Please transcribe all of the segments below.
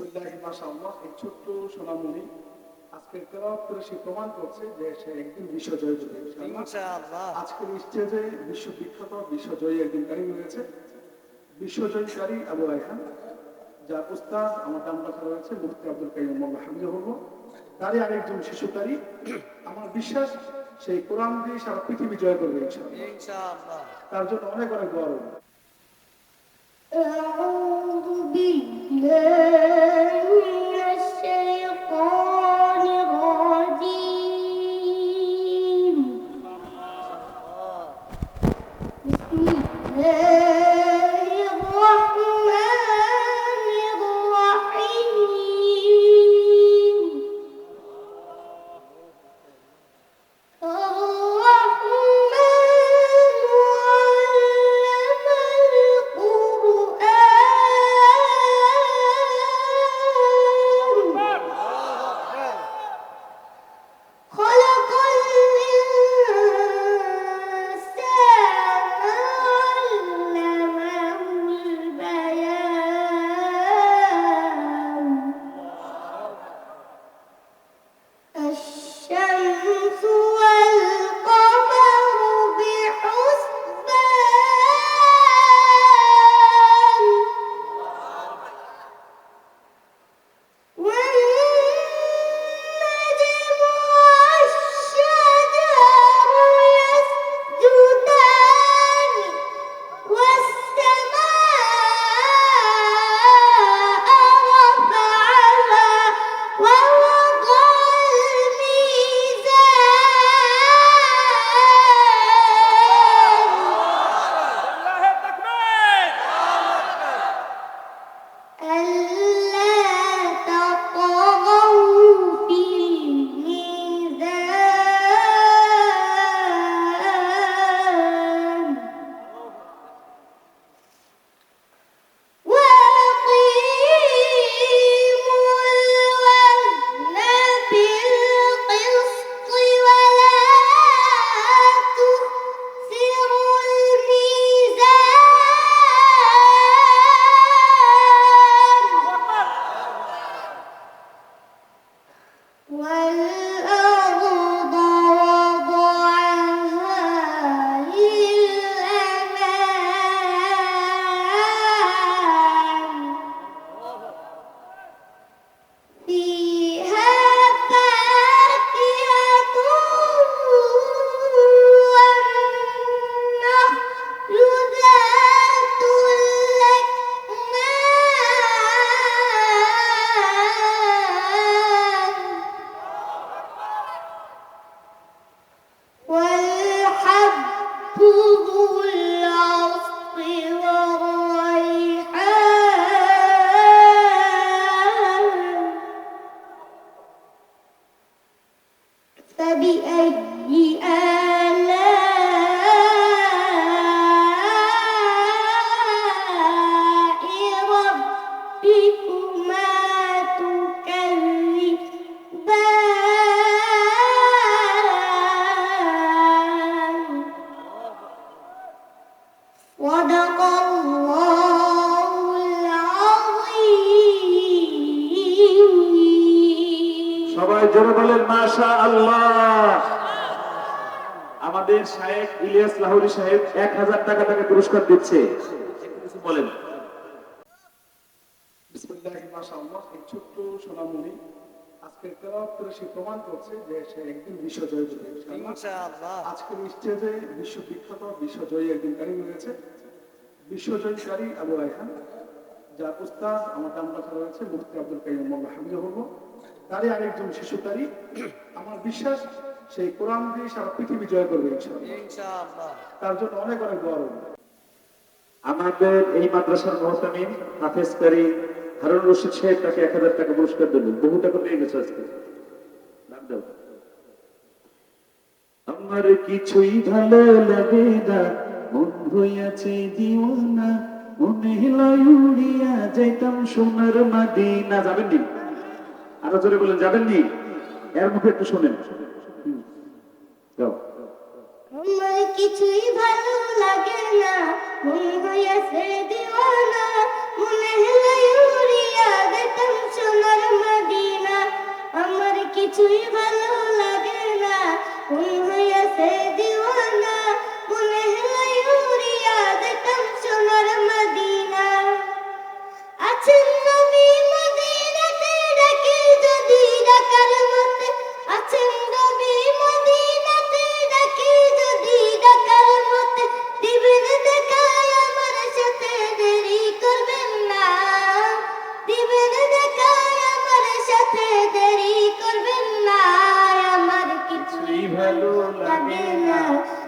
বিসমিল্লাহ মাশাআল্লাহ এই ছোট্ট সোনামণি আজকের তেলাওয়াত করে সে প্রমাণ করছে যে সে একদিন বিশ্বজয় হবে ইনশাআল্লাহ। ইনশাআল্লাহ। আজকের স্টেজে বিশ্ববিখ্যাত বিশ্বজয়ী একজন রয়েছে। বিশ্বজয়ীকারী আবু রাইহান যার উস্তাদ আমার নাম রাখা রয়েছে মুফতি আব্দুল কাইম হামিদুল্লাহ তারই আরেকজন শিশুকারী আমার বিশ্বাস সেই কোরআন দিয়ে সারা পৃথিবী জয় করবে ইনশাআল্লাহ। তার জন্য অনেক অনেক রইল। أعوذ بالله صدق الله العظيم সবাই জোরে বলেন মাশা আল্লাহ আমাদের শাহেক ইলিয়াস লাহোরি সাহেব এক হাজার টাকা তাকে পুরস্কার দিচ্ছে একটু কিছু বলেন বিসমিল্লাহ মাশাআল্লাহ এই ছোট্ট সোনামণি আজকের তেলাওয়াত করে সে প্রমাণ করছে যে সে একদিন বিশ্বজয় হবে ইনশাআল্লাহ। আজকের স্টেজে বিশ্ববিখ্যাত বিশ্বজয়ী একজন কারি রয়েছে। বিশ্বজয়ীকারী আবু রাইহান যার উস্তাদ আমার নাম রাখা রয়েছে মুফতি আব্দুল কাইম মোহাম্মদ হামিদুল্লাহ তারই আরেকজন শিশুকারী আমার বিশ্বাস সেই কোরআন দিয়ে সারা পৃথিবী জয় করবে ইনশাআল্লাহ। তার জন্য অনেক অনেক দোয়া আমাদের এই মাদ্রাসার মহতামিম হাফেজ কারি হারুন রশিদ সাহেব তাকে এক হাজার টাকা পুরস্কার দিল বহু টাকা পেয়ে গেছে আজকে। আমার কিছুই ভালো লাগে না, মন হইয়াছে দিওয়ানা, মনে লয় উড়িয়া যাইতাম সোনার মাদিনা। যাবেন নি আরও জোরে বলেন যাবেন নি এর মুখে একটু শোনেন। আমার কিছুই ভালো লাগে না, মন হইয়াছে দিওয়ানা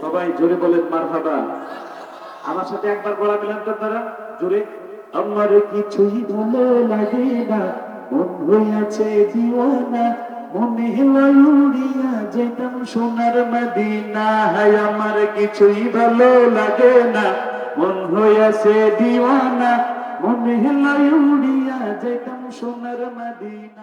সবাই জোরে বলেন মার আমার সাথে একবার গলা মিলান তো তারা, জোরে। আমার কিছুই ভালো লাগে না, মন হইয়াছে দিওয়ানা, মনে উড়িয়া যেতাম সোনার মদিনা, হায় আমার কিছুই ভালো লাগে না, মন হইয়াছে দিওয়ানা, মনে উড়িয়া যেতাম সোনার মদিনা।